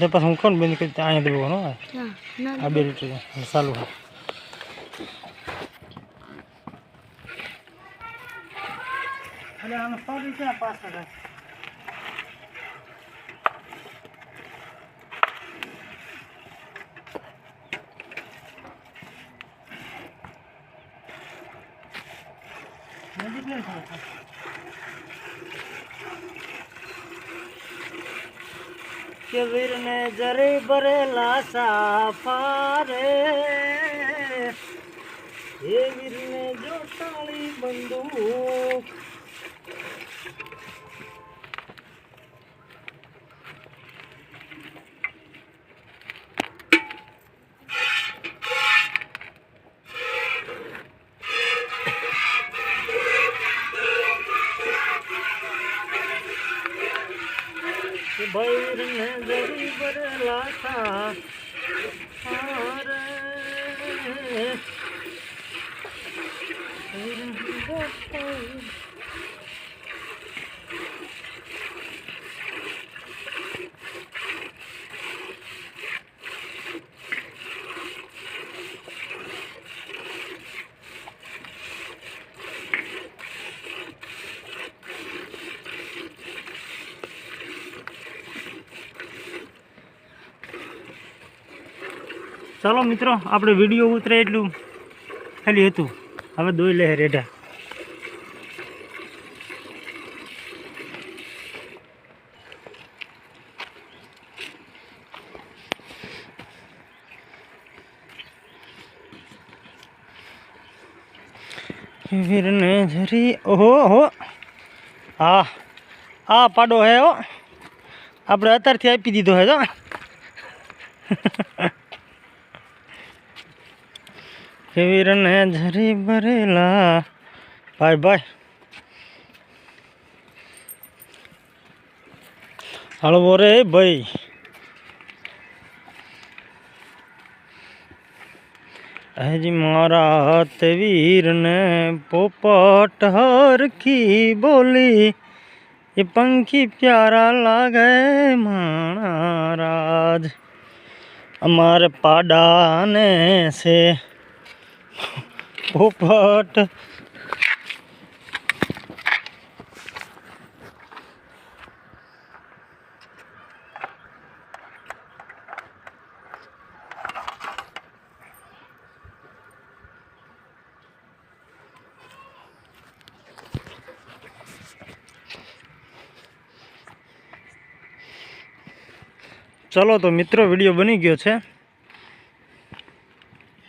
તો પછી હું કોણ બંધ કરી અહીંયા દેવાનો ના ના આ બે લીટર ચાલુ હા એટલે આનો સોરી છે પાછળ નજીક નહીં થાય કે વીરને જરી ભરેલા સાફારે હે વીરને જોટાળી બંદૂક કે ભૈરને જરી ભરેલા સાફારે ચાલો મિત્રો આપણે વિડીયો ઉતરે એટલું ખાલી હતું હવે દોઈ લે રેઢા વીરને જરી ઓહો ઓહો હા આ પાડો હે હો આપણે અત્યારથી આપી દીધો હે किरण झरी बरेला। Bye bye. हड़बो रे भाई। जी मारा तवीर ने पोपट हर की बोली। ये पंखी प्यारा लागे महाराज हमारे पाडा ने से પોપટ. ચલો તો મિત્રો વીડિયો બની ગયો છે.